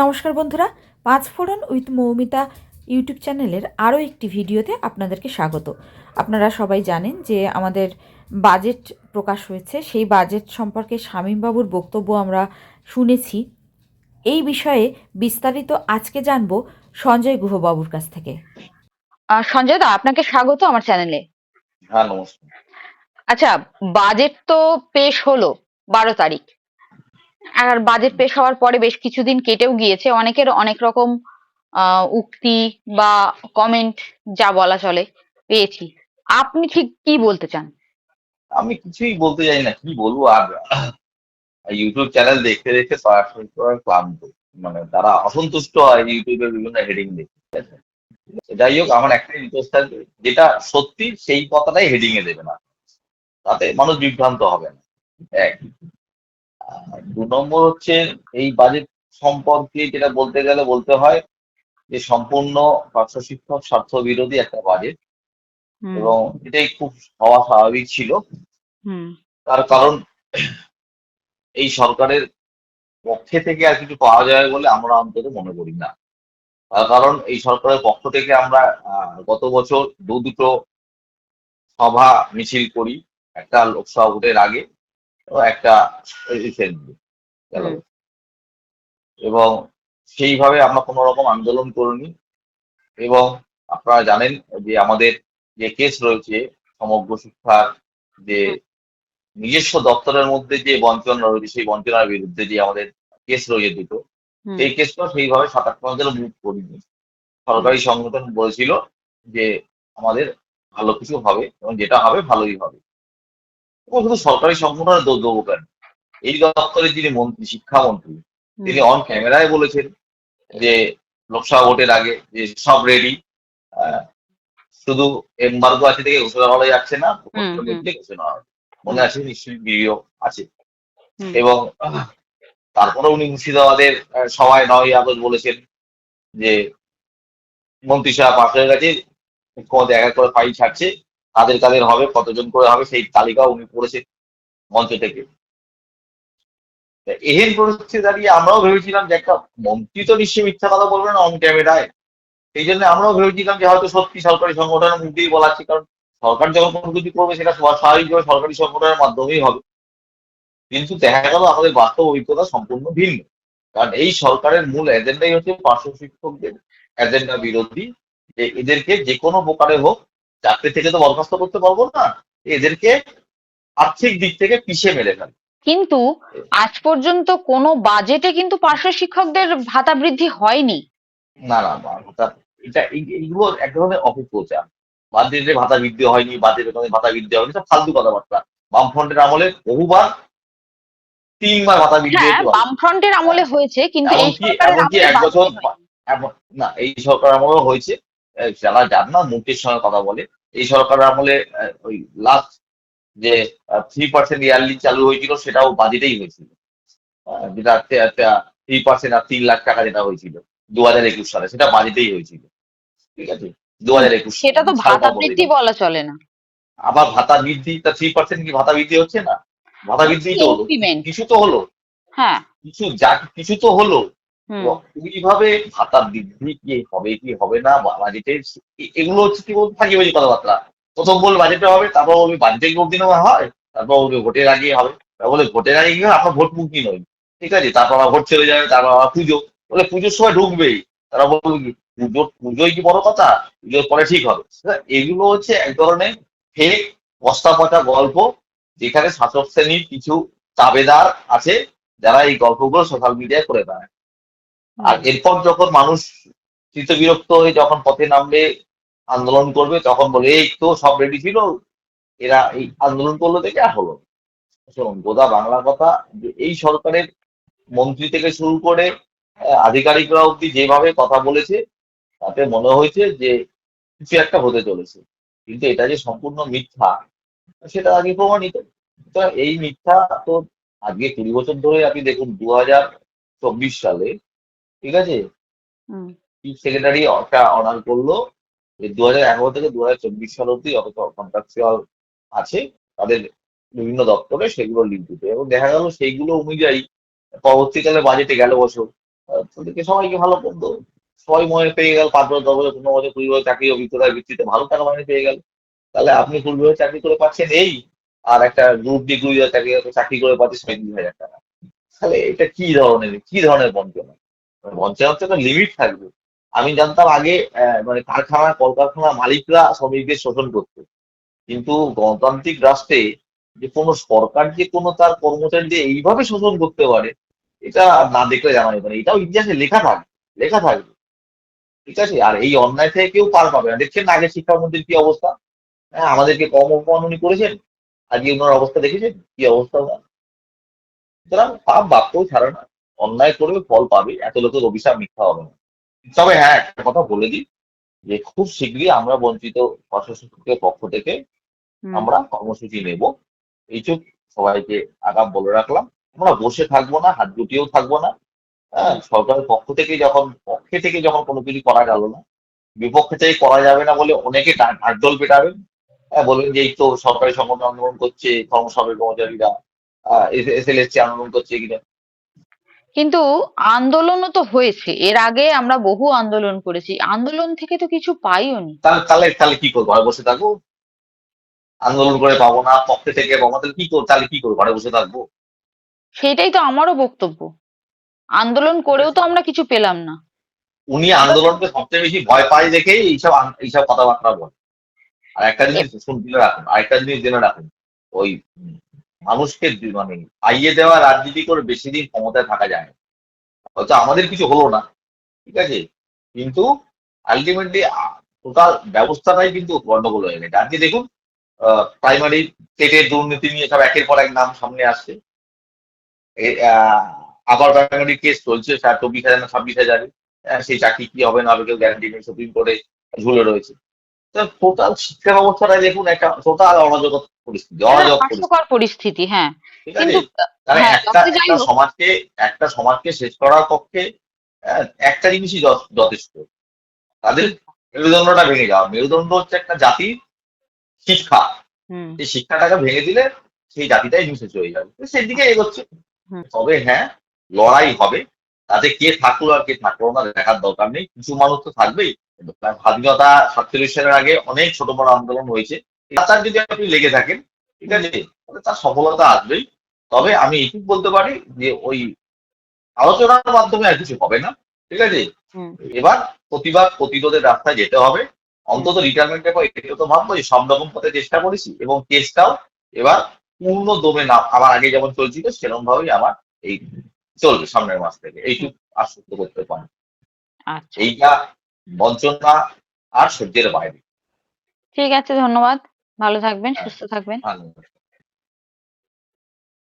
নমস্কার বন্ধুরা পাঁচ ফোড়ন উইথ মৌমিতা ইউটিউব চ্যানেলের আরও একটি ভিডিওতে আপনাদেরকে স্বাগত। আপনারা সবাই জানেন যে আমাদের বাজেট প্রকাশ হয়েছে সেই বাজেট সম্পর্কে শামীমবাবুর বক্তব্য আমরা শুনেছি। এই বিষয়ে বিস্তারিত আজকে জানব সঞ্জয় গুহবাবুর কাছ থেকে। সঞ্জয় দা আপনাকে স্বাগত আমার চ্যানেলে। হ্যাঁ আচ্ছা বাজেট তো পেশ হলো বারো তারিখ। আর বাজেট পেশ হওয়ার পরে বেশ কিছুদিন কেটেও গিয়েছে। অনেকের অনেক রকম উক্তি বা কমেন্ট যা বলা চলে, পেয়েছি। আপনি ঠিক কি বলতে চান? আমি কিছুই বলতে চাই না, কি বলব আর ইউটিউব চ্যানেল দেখতে দেখতে সরাসরি ক্লান্ত। মানে তারা অসন্তুষ্ট হয় ইউটিউবের বিভিন্ন হেডিং দেখে? যাই হোক, আমার একটাই রিকোয়েস্ট থাকবে, যেটা সত্যি সেই কথাটাই হেডিং এ দেবে না। তাতে মানুষ বিভ্রান্ত হবে না। এক দু নম্বর হচ্ছে এই বাজেট সম্পর্কে যেটা বলতে গেলে বলতে হয় যে সম্পূর্ণ পার্শ্ব শিক্ষক স্বার্থ বিরোধী একটা বাজেট এবং এটাই খুব হওয়া স্বাভাবিক ছিল। হুম, তার কারণ এই সরকারের পক্ষে থেকে আর কিছু পাওয়া যাবে বলে আমরা অন্তত মনে করি না। তার কারণ এই সরকারের পক্ষ থেকে আমরা আহ, গত বছর দু দুটো সভা মিছিল করি একটা লোকসভা ভোটের আগে। একটা রিসেন্টলি। এবং সেইভাবে আমরা কোনো রকম আন্দোলন করিনি। এবং আপনারা জানেন যে আমাদের যে কেস রয়েছে সমগ্র শিক্ষার যে নিজস্ব দপ্তরের মধ্যে যে বঞ্চনা রয়েছে সেই বঞ্চনার বিরুদ্ধে যে আমাদের কেস রয়েছে দুটো হুম, সেই কেসটা সেইভাবে সাত আট মুভ করিনি। সরকারি সংগঠন বলেছিল যে আমাদের ভালো কিছু হবে এবং যেটা হবে ভালোই হবে। শুধু সরকারি সংগঠনের দোষ দেবো কেন? এই দপ্তরের যিনি মন্ত্রী শিক্ষামন্ত্রী তিনি অন ক্যামেরায় বলেছেন যে লোকসভা ভোটের আগে যে সব রেডি শুধু এম্বার্গো আছে থেকে ঘোষণা করা যাচ্ছে না ঘোষণা মনে আছে নিশ্চয়ই ভিডিও আছে। এবং তারপরে উনি মুর্শিদাবাদের সভায় নয় আগস্ট বলেছেন যে মন্ত্রী সাহেব পাশ হয়ে গেছে মুখ্যমন্ত্রী এক এক করে ফাইল ছাড়ছে। কাদের কাদের হবে, কতজন করে হবে, সেই তালিকা উনি করেছেন মঞ্চ থেকে। এহেন পরিস্থিতি দাঁড়িয়ে আমরাও ভেবেছিলাম যে একটা মন্ত্রী তো নিশ্চয়ই মিথ্যা কথা বলবে না অন ক্যামেরায় সেই জন্য আমরাও ভেবেছিলাম যে হয়তো সত্যি সরকারি সংগঠনের মুখ দিয়েই বলাচ্ছি, কারণ সরকার যখন কোনো কিছু করবে, সেটা স্বাভাবিকভাবে সরকারি সংগঠনের মাধ্যমেই হবে। কিন্তু দেখা গেল আমাদের বাস্তব অভিজ্ঞতা সম্পূর্ণ ভিন্ন। কারণ এই সরকারের মূল এজেন্ডাই হচ্ছে পার্শ্ব শিক্ষকদের। এজেন্ডা বিরোধী, যে এদেরকে যে কোনো প্রকারে হোক চাকরি থেকে তো বরখাস্ত করতে পারব না এদেরকে আর্থিক দিক থেকে পিছিয়ে মেরে ফেলে কিন্তু আজ পর্যন্ত কোনো বাজেটে কিন্তু পার্শ্ব শিক্ষকদের ভাতা বৃদ্ধি হয়নি। না না ভাতা এটা এই- এইগুলো এক ধরনের অপপ্রচার। বাদ্যের ভাতা বৃদ্ধি হয়নি বাদ্যের ভাতা বৃদ্ধি হয়নি সব ফালতু কথাবার্তা। বামফ্রন্টের আমলে বহুবার তিনবার ভাতা বৃদ্ধি হ্যাঁ বামফ্রন্টের আমলে হয়েছে কিন্তু এই সরকারের আমলে এক বছর না এই সরকার আমলেও হয়েছে। যারা যার না মুখের সঙ্গে কথা বলে। এই সরকার আমলে ওই লাস্ট যে থ্রি পার্সেন্ট ইয়ারলি চালু হয়েছিল সেটাও বাজেটেই হয়েছিল। যেটা থ্রি পার্সেন্ট আর তিন লাখ টাকা যেটা হয়েছিল দু হাজার একুশ সালে সেটা বাজেটেই হয়েছিল। ঠিক আছে? দু হাজার একুশ সেটা তো ভাতা বৃদ্ধি বলা চলে না। আবার ভাতা বৃদ্ধি তা থ্রি পার্সেন্ট কি ভাতা বৃদ্ধি হচ্ছে না? ভাতা বৃদ্ধি তো হলো। কিছু তো হলো। হ্যাঁ। কিছু যা কিছু তো হলো। হুম, এইভাবে ভাতা বৃদ্ধি কি হবে কি হবে না বাজেটে এগুলো হচ্ছে কি বলব ফাঁকিবাজি কথাবার্তা। প্রথম বল বাজেটে হবে তারপর বলবে বাজেটে অব্দি নেওয়া হয় তারপর বলবে ভোটের আগে হবে। বলে ভোটের আগে কি হয় আপনার ভোট মুক্তি নয় ঠিক আছে তারপর আবার ভোট চলে যাবে তারপর আবার পুজো। বলে পুজোর সময় ঢুকবেই। তারা বলবে কি পুজো পুজোই কি বড় কথা? পুজোর পরে ঠিক হবে। এগুলো হচ্ছে এক ধরনের ফেক বস্তা পচা গল্প যেখানে শাসক শ্রেণির কিছু তাবেদার আছে যারা এই গল্পগুলো সোশ্যাল মিডিয়ায় করে বেড়ায়। আর এরপর যখন মানুষ চিত্ত বিরক্ত হয়ে যখন পথে নামবে, আন্দোলন করবে, তখন বলে, এই তো সব রেডি ছিল, এরা এই আন্দোলন করল থেকে আর হলো শুনুন গোদা বাংলা কথা এই সরকারের মন্ত্রী থেকে শুরু করে আধিকারিকরা অব্দি যেভাবে কথা বলেছে, তাতে মনে হয়েছে যে কিছু একটা হতে চলেছে। কিন্তু এটা যে সম্পূর্ণ মিথ্যা, সেটা আগে প্রমাণিত। তো এই মিথ্যা তো আজকে কুড়ি বছর ধরে আপনি দেখুন দু হাজার চব্বিশ সালে ঠিক আছে? চিফ সেক্রেটারি একটা অর্ডার করল যে দু হাজার এগারো থেকে দু হাজার চব্বিশ সাল অব্দি যত কন্ট্রাকচুয়াল আছে তাদের বিভিন্ন দপ্তরে সেগুলো লিঙ্ক দিতে। এবং দেখা গেল সেইগুলো অনুযায়ী পরবর্তীকালে বাজেটে গেল বছর। তাদেরকে সবাইকে ভালো মন্দ সবাই মনে পেয়ে গেল পাঁচ বছর দশ বছর পনেরো বছর কুড়ি বছর চাকরি অভিজ্ঞতার ভিত্তিতে ভালো টাকা মাইনে পেয়ে গেল? তাহলে আপনি কুড়ি বছর চাকরি করে পাচ্ছেন এই আর একটা গ্রুপ ডি হাজার চাকরি চাকরি করে পাচ্ছেন পঁয়ত্রিশ হাজার টাকা। তাহলে এটা কি ধরনের কি ধরনের বঞ্চনা? হচ্ছে একটা লিমিট থাকবে। আমি জানতাম আগে মানে কারখানা কলকারখানার মালিকরা শ্রমিকদের শোষণ করতো কিন্তু গণতান্ত্রিক রাষ্ট্রে যে কোনো সরকার যে কোনো তার কর্মচারীদের এইভাবে শোষণ করতে পারে, এটা না দেখলে জানা যাবে না। এটাও ইতিহাসে লেখা থাকবে লেখা থাকবে। ঠিক আছে? আর এই অন্যায় থেকে কেউ পার পাবে না। দেখছেন আগে শিক্ষামন্ত্রীর কি অবস্থা? হ্যাঁ আমাদেরকে কম অপমান উনি করেছেন? আজকে ওনার অবস্থা দেখেছেন? কি অবস্থা সুতরাং পাপ বাক্যও ছাড়ে না। অন্যায় করবে ফল পাবে এত লোকের অভিশাপ মিথ্যা হবে না। তবে হ্যাঁ একটা কথা বলে দিই যে খুব শীঘ্রই আমরা বঞ্চিত প্রশাসকের পক্ষ থেকে আমরা কর্মসূচি নেব। এইসব সবাইকে আগাম বলে রাখলাম। আমরা বসে থাকব না হাত গুটিয়েও থাকব না। হ্যাঁ সরকারের পক্ষ থেকে যখন পক্ষে থেকে যখন কোনো কিছু করা গেল না বিপক্ষে থেকে করা যাবে না বলে অনেকে ঢাকঢোল পেটাবেন। হ্যাঁ বলবেন যে এই তো সরকারি সংগঠন আন্দোলন করছে কর্মসভের কর্মচারীরা এস এল এসছি আন্দোলন করছে কিনা। কিন্তু আন্দোলনও তো হয়েছে। এর আগে আমরা বহু আন্দোলন করেছি। আন্দোলন থেকে তো কিছু পাইও নি। তাহলে তাহলে তাহলে কি করব? ঘরে বসে থাকব? আন্দোলন করে পাবো না পক্ষে থেকে পাবো তাহলে কি করব? তাহলে কি করব? ঘরে বসে থাকব? সেটাই তো আমারও বক্তব্য। আন্দোলন করেও তো আমরা কিছু পেলাম না। উনি আন্দোলনকে সবচেয়ে বেশি ভয় পায় দেখেই এইসব এইসব কথাবার্তা বলে। আর একটা জিনিস শুন জেনে রাখুন। আরেকটা জিনিস জেনে রাখুন। ওই মানুষকে মানে পাইয়ে দেওয়া রাজনীতি করে বেশি দিন ক্ষমতায় থাকা যায় হয়তো আমাদের কিছু হলো না ঠিক আছে? কিন্তু আলটিমেটলি টোটাল ব্যবস্থাটাই কিন্তু গন্ডগোল হয়ে গেছে। আজকে দেখুন প্রাইমারি স্টেটের দুর্নীতি নিয়ে সব একের পর এক নাম সামনে আসছে। আবার প্রাইমারি কেস চলছে চব্বিশ হাজার না ছাব্বিশ হাজারে। আহ, সেই চাকরি কি হবে না হবে কেউ গ্যারান্টি নেই সুপ্রিম কোর্টে ঝুলে রয়েছে। টোটাল শিক্ষা ব্যবস্থাটা দেখুন একটা টোটাল অরাজক পরিস্থিতি অরাজক পরিস্থিতি। হ্যাঁ। কিন্তু হ্যাঁ, একটা। সমাজকে একটা সমাজকে শেষ করার পক্ষে একটা জিনিসই যথেষ্ট। তাদের মেরুদণ্ডটা ভেঙে যাওয়া। মেরুদণ্ড হচ্ছে একটা জাতির শিক্ষা। এই শিক্ষাটাকে ভেঙে দিলে সেই জাতিটাই নিঃশেষ হয়ে যাবে। সেই দিকে এগোচ্ছে। তবে হ্যাঁ লড়াই হবে। তাতে কে থাকল আর কে থাকল না দেখার দরকার নেই। কিছু মানুষ তো থাকবেই। স্বাধীনতা সাতচল্লিশ সালের আগে অনেক ছোট বড় আন্দোলন হয়েছে। তার যদি আপনি লেগে থাকেন ঠিক আছে? তার সফলতা আসবেই। তবে আমি এটুকু বলতে পারি যে ওই আলোচনার মাধ্যমে আর কিছু হবে না ঠিক আছে? এবার প্রতিবাদ প্রতিরোধের রাস্তায় যেতে হবে। অন্তত রিটায়ারমেন্টের পর এটা তো ভাববো যে সব রকম পথে চেষ্টা করেছি এবং কেসটাও এবার পূর্ণ দমে না আমার আগে যেমন চলছিল সেরকম ভাবেই আমার এই চলবে সামনের মাস থেকে। এইটুকু আশ্বস্ত করতে পারি আচ্ছা। এইটা বঞ্চনা আর সহ্যের বাইরে। ঠিক আছে ধন্যবাদ। ভালো থাকবেন সুস্থ থাকবেন। ধন্যবাদ।